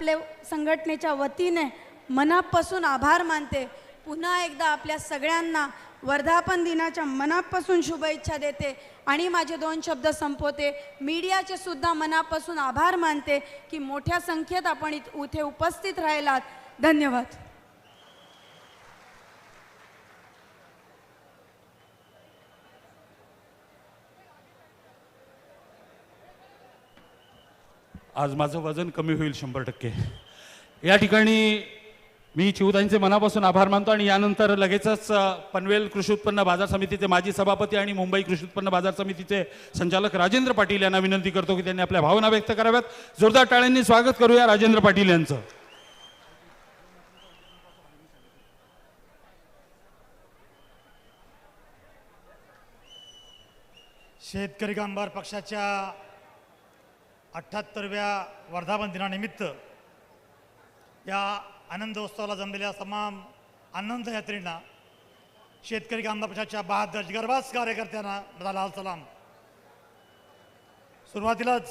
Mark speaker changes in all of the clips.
Speaker 1: आपल्या संघटनेच्या वतीने मनापासून आभार मानते. पुन्हा एकदा आपल्या सगळ्यांना वर्धापन दिनाच्या मनापासून शुभेच्छा देते आणि माझे दोन शब्द संपवते. मीडियाचे सुद्धा मनापासून आभार मानते की मोठ्या संख्येत आपण इथे उपस्थित राहिलात. धन्यवाद.
Speaker 2: आज माझं वजन कमी होईल शंभर टक्के. या ठिकाणी मी चिवताईंचे मनापासून आभार मानतो आणि यानंतर लगेचच पनवेल कृषी उत्पन्न बाजार समितीचे माजी सभापती आणि मुंबई कृषी उत्पन्न बाजार समितीचे संचालक राजेंद्र पाटील यांना विनंती करतो की त्यांनी आपल्या भावना व्यक्त कराव्यात. जोरदार टाळ्यांनी स्वागत करूया राजेंद्र पाटील यांचं.
Speaker 3: शेतकरी कामगार पक्षाच्या अठ्ठ्याहत्तरव्या वर्धापन दिनानिमित्त या आनंदोत्सवाला जमलेल्या तमाम आनंद यात्रींना शेतकरी कामदार पक्षाच्या बहादर गर्भास कार्यकर्त्यांना माझा लाल सलाम. सुरुवातीलाच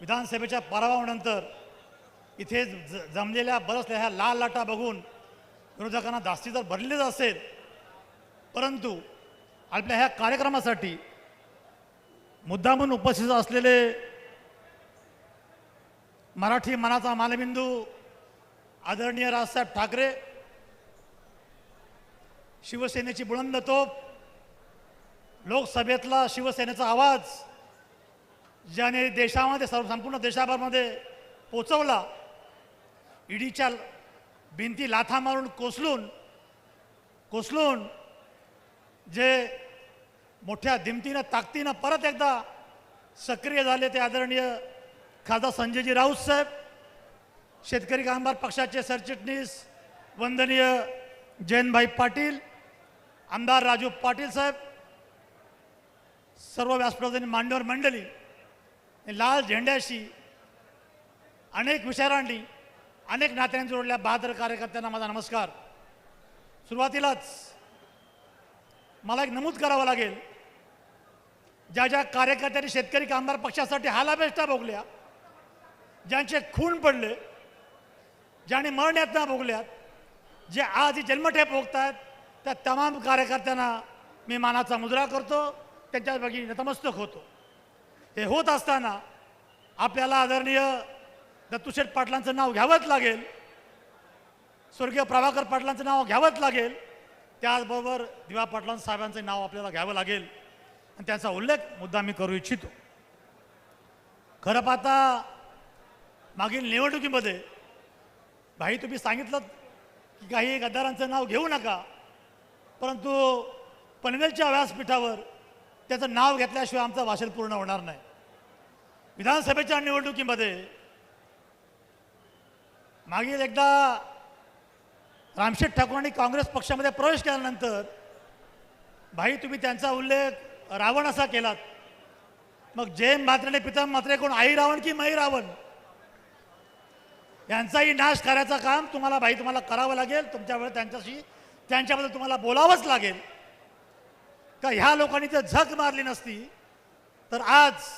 Speaker 3: विधानसभेच्या पराभवानंतर इथे ज जमलेल्या बरसल्या ह्या लाल लाटा बघून विरोधकांना जास्ती जर भरलेच असेल परंतु आपल्या ह्या कार्यक्रमासाठी मुद्दामून उपस्थित असलेले मराठी मनाचा मालबिंदू आदरणीय राजसाहेब ठाकरे शिवसेनेची बुलंद तोप लोकसभेतला शिवसेनेचा आवाज ज्याने देशामध्ये सर्व संपूर्ण देशाभरमध्ये पोचवला ईडीच्या भिंती लाथा मारून कोसलून कोसलून जे मोठ्या दिमतीनं ताकदीनं परत एकदा सक्रिय झाले ते आदरणीय खासदार संजयजी राऊत साहेब शेतकरी कामगार पक्षाचे सरचिटणीस वंदनीय जयंतभाई पाटील आमदार राजू पाटील साहेब सर्व व्यासपीठातील मांडवर मंडळी लाल झेंड्याशी अनेक विचारांनी अनेक नात्यांनी जोडल्या बहादर कार्यकर्त्यांना माझा नमस्कार. सुरुवातीलाच मला एक नमूद करावं लागेल. ज्या ज्या कार्यकर्त्यांनी शेतकरी कामगार पक्षासाठी हालाबेष्टा भोगल्या ज्यांचे खून पडले ज्यांनी मरण यातना भोगल्यात जे आज ही जन्मठेप भोगतायत त्या तमाम कार्यकर्त्यांना मी मानाचा मुजरा करतो त्यांच्या नतमस्तक होतो. हे होत असताना आपल्याला आदरणीय दत्तूशेठ पाटलांचं नाव घ्यावंच लागेल स्वर्गीय प्रभाकर पाटलांचं नाव घ्यावंच लागेल त्याचबरोबर दिवा पाटलां साहेबांचं नाव आपल्याला घ्यावं लागेल. आणि त्याचा उल्लेख मुद्दा मी करू इच्छितो. खरं पाहता मागील निवडणुकीमध्ये भाई तुम्ही सांगितलं की काही गद्दारांचं नाव घेऊ नका परंतु पनवेलच्या व्यासपीठावर त्याचं नाव घेतल्याशिवाय आमचं भाषण पूर्ण होणार नाही. विधानसभेच्या निवडणुकीमध्ये मागील एकदा रामशेठ ठाकूरांनी काँग्रेस पक्षामध्ये प्रवेश केल्यानंतर भाई तुम्ही त्यांचा उल्लेख रावण असा केलात मग जय मात्रेने पितम मात्रे कोण? आई रावण की मई रावण? यांचाही नाश करायचं काम तुम्हाला भाई तुम्हाला करावं लागेल. तुमच्यावेळेस त्यांच्याशी त्यांच्याबद्दल तुम्हाला बोलावंच लागेल. का ह्या लोकांनी जर झक मारली नसती? तर आज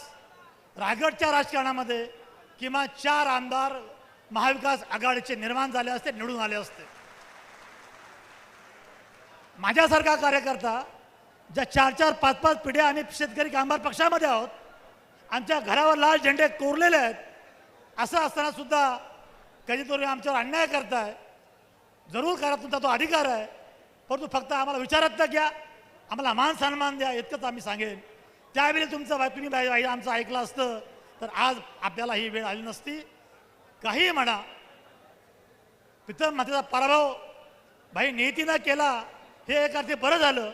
Speaker 3: रायगडच्या राजकारणामध्ये किमान चार आमदार महाविकास आघाडीचे निर्माण झाले असते निवडून आले असते. माझ्यासारखा कार्यकर्ता ज्या चार चार पाच पाच पिढ्या आम्ही शेतकरी कामगार पक्षामध्ये आहोत आमच्या घरावर लाल झेंडे कोरलेले आहेत असं असताना सुद्धा कधीतरी आमच्यावर अन्याय करताय. जरूर करा तुमचा तो अधिकार आहे परंतु फक्त आम्हाला विचारत तर घ्या आम्हाला मान सन्मान द्या इतकंच आम्ही सांगेन. त्यावेळी तुमचं बाई तुम्ही बाई आमचं ऐकलं असतं तर आज आपल्याला ही वेळ आली नसती. काही म्हणा. पितर मातेचा पराभव भाई नियतीनं केला हे एक अर्थी बरं झालं.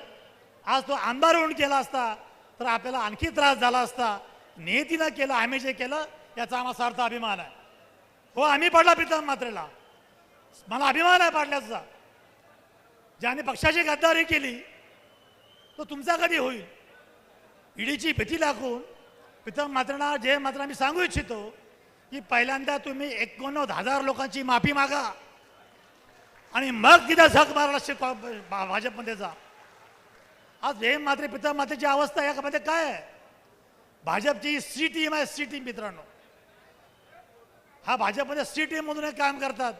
Speaker 3: आज तो आमदार होऊन केला असता तर आपल्याला आणखी त्रास झाला असता. नियतीनं केलं आम्ही जे केलं याचा आम्हा सार्थ अभिमान आहे. हो आम्ही पडला प्रीतम मात्रेला मला अभिमान आहे पाडल्याचा. ज्याने पक्षाची गद्दारी केली तो तुमचा कधी होईल? ईडीची भीती दाखवून प्रीतम मात्रेला जे मात्र आम्ही सांगू इच्छितो की पहिल्यांदा तुम्ही एकोणनव्वद हजार लोकांची माफी मागा. आणि मग तिथं झक मारायला भा- भाजपमध्ये जा. आज हे मात्र पिता मातेची अवस्था यामध्ये काय आहे? भाजपची सी टीम आहे सी टीम मित्रांनो. हा भाजपमध्ये सी टीममधून हे काम करतात.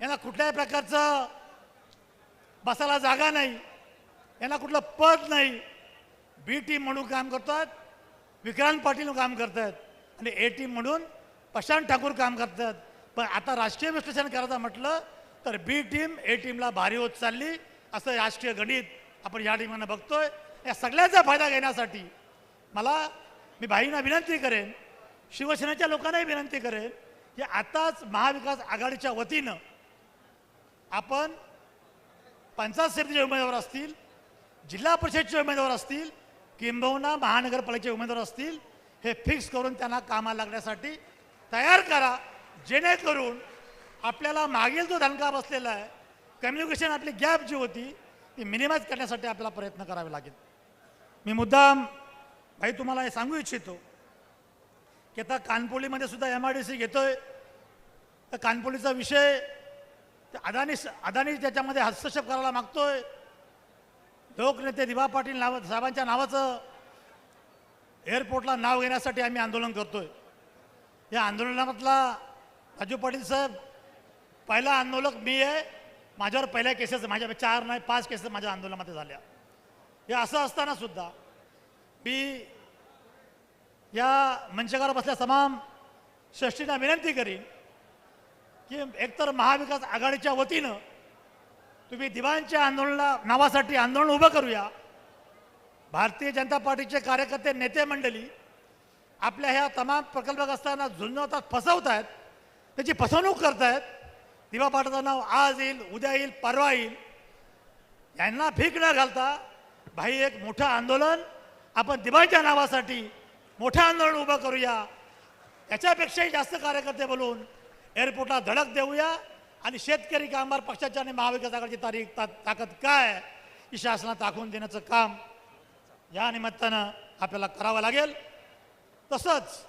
Speaker 3: यांना कुठल्याही प्रकारचं बसायला जागा नाही. यांना कुठलं पद नाही. बी टीम म्हणून काम करतात. विक्रांत पाटील काम करतात. आणि ए टीम म्हणून प्रशांत ठाकूर काम करतात. पण आता राष्ट्रीय विश्लेषण करायचं म्हटलं तर बी टीम ए टीमला भारी होत चालली असं राष्ट्रीय गणित आपण या ठिकाणी बघतोय. या सगळ्याचा फायदा घेण्यासाठी मला मी भाईंना विनंती करेन शिवसेनेच्या लोकांनाही विनंती करेन की आताच महाविकास आघाडीच्या वतीनं आपण पंचायत समितीचे उमेदवार असतील जिल्हा परिषदचे उमेदवार असतील किंबहुना महानगरपालिकेचे उमेदवार असतील हे फिक्स करून त्यांना कामाला लागण्यासाठी तयार करा. जेणेकरून आपल्याला मागील जो धनका बसलेला आहे कम्युनिकेशन आपली गॅप जी होती ती मिनिमाइज करण्यासाठी आपल्याला प्रयत्न करावे लागेल. मी मुद्दाम भाई तुम्हाला हे सांगू इच्छितो की आता कानपोलीमध्ये सुद्धा एम आय डी सी घेतोय. तर कानपोलीचा विषय अदानी अदानी त्याच्यामध्ये हस्तक्षेप करायला मागतोय. लोकनेते दिवा पाटील नाव साहेबांच्या नावाचं एअरपोर्टला नाव घेण्यासाठी आम्ही आंदोलन करतोय. या आंदोलनामधला राजू पाटील साहेब पहिला आंदोलक मी आहे. माझ्यावर पहिल्या केसेस माझ्या चार नाही पाच केसेस माझ्या आंदोलनामध्ये झाल्या. हे असं असताना सुद्धा मी या मंचकावर बसल्या तमाम श्रेष्ठींना विनंती करीन की एकतर महाविकास आघाडीच्या वतीनं तुम्ही दिवाणच्या आंदोलना नावासाठी आंदोलन उभं करूया. भारतीय जनता पार्टीचे कार्यकर्ते नेते मंडळी आपल्या ह्या तमाम प्रकल्पग्रस्तांना असताना झुंजवतात फसवत आहेत त्याची फसवणूक करतायत. दिवा पाटाचं नाव आज येईल उद्या येईल परवा येईल. यांना भीक न घालता भाई एक मोठं आंदोलन आपण दिवाळीच्या नावासाठी मोठं आंदोलन उभं करूया. याच्यापेक्षाही जास्त कार्यकर्ते बोलून एअरपोर्टला धडक देऊया आणि शेतकरी कामगार पक्षाच्या आणि महाविकास आघाडीची तारीख ता ताकद काय ही शासनात दाखवून देण्याचं काम या निमित्तानं आपल्याला करावं लागेल. तसंच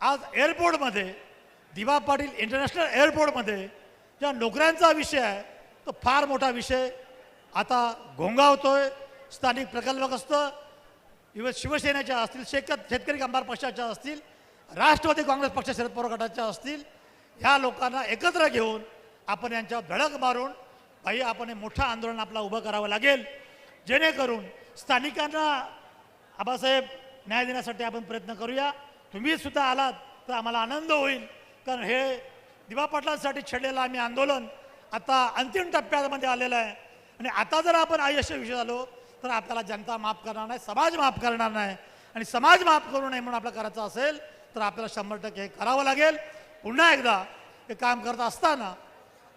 Speaker 3: आज एअरपोर्टमध्ये दिवा पाटील इंटरनॅशनल एअरपोर्टमध्ये ज्या नोकऱ्यांचा विषय आहे तो फार मोठा विषय आता घोंगावतोय स्थानिक प्रकल्पग्रस्त इव्हन शिवसेनेच्या असतील शेतक शेतकरी कामगार पक्षाच्या असतील राष्ट्रवादी काँग्रेस पक्ष शरद पवार गटाच्या असतील ह्या लोकांना एकत्र घेऊन आपण यांच्यावर धडक मारून भाई आपण हे मोठं आंदोलन आपला उभं करावं लागेल. जेणेकरून स्थानिकांना आबासाहेब न्याय देण्यासाठी आपण प्रयत्न करूया. तुम्ही सुद्धा आलात तर आम्हाला आनंद होईल. कारण हे दिवा पाटलांसाठी छेडलेलं आम्ही आंदोलन आता अंतिम टप्प्यामध्ये आलेलं आहे. आणि आता जर आपण अयशस्वी झालो तर आपल्याला जनता माफ करणार नाही समाज माफ करणार नाही. आणि समाज माफ करू नये म्हणून आपलं करायचं असेल तर आपल्याला शंभर टक्के हे करावं लागेल. पुन्हा एकदा हे काम करत असताना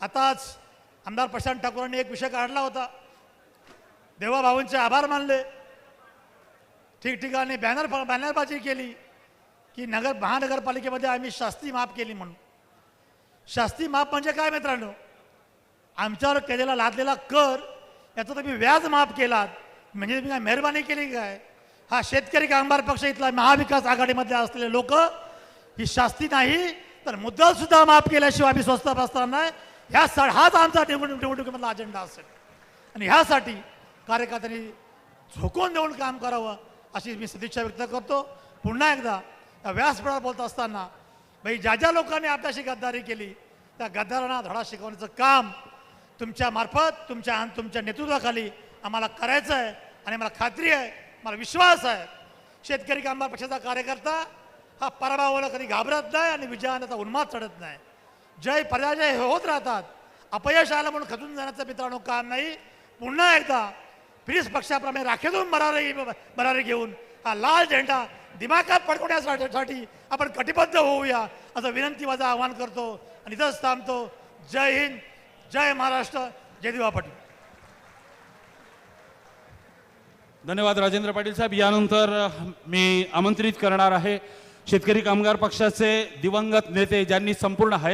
Speaker 3: आताच आमदार प्रशांत ठाकूरांनी एक विषय काढला होता. देवाभाऊंचे आभार मानले. ठिकठिकाणी बॅनर बॅनरबाजी केली की नगर महानगरपालिकेमध्ये आम्ही शास्ती माफ केली म्हणून. शास्ती माफ म्हणजे काय मित्रांनो? आमच्यावर केलेला लादलेला कर याचा तुम्ही व्याज माफ केलात. म्हणजे तुम्ही काय मेहरबानी केली काय? हा शेतकरी कामगार पक्ष इथला महाविकास आघाडीमध्ये असलेले लोक ही शास्ती नाही तर मुद्दल सुद्धा माफ केल्याशिवाय आम्ही स्वस्त बसताना ह्या सा हाच आमचा निवडणूक निवडणुकीमधला अजेंडा असेल. आणि ह्यासाठी कार्यकर्त्यांनी झोकून देऊन काम करावं अशी मी सदिच्छा व्यक्त करतो. पुन्हा एकदा या व्यासपीठावर बोलत असताना भाई ज्या ज्या लोकांनी आपल्याशी गद्दारी केली त्या गद्दारांना धडा शिकवण्याचं काम तुमच्या मार्फत तुमच्या तुमच्या नेतृत्वाखाली आम्हाला करायचं आहे आणि मला खात्री आहे मला विश्वास आहे. शेतकरी कामगार पक्षाचा कार्यकर्ता हा पराभवाला कधी घाबरत नाही आणि विजयानाचा उन्माद चढत नाही. जय पराजय हे होत राहतात. अपयश आलं म्हणून खचून जाण्याचं मित्रांनो काम नाही. पुन्हा एकदा प्लीज पक्षाप्रमाणे राखेतून मरारी भरारी घेऊन हा लाल झेंडा दिमागात पडकवण्यासाठी आपण कटिबद्ध होऊया. असं विनंती माझं आवाहन करतो आणि इथंच थांबतो. जय हिंद जय महाराष्ट्र जय दिवा पाटील.
Speaker 2: धन्यवाद राजेंद्र पाटील साहेब. यानंतर मी आमंत्रित करणार आहे शेतकरी कामगार पक्षाचे दिवंगत नेते ज्यांनी संपूर्ण हया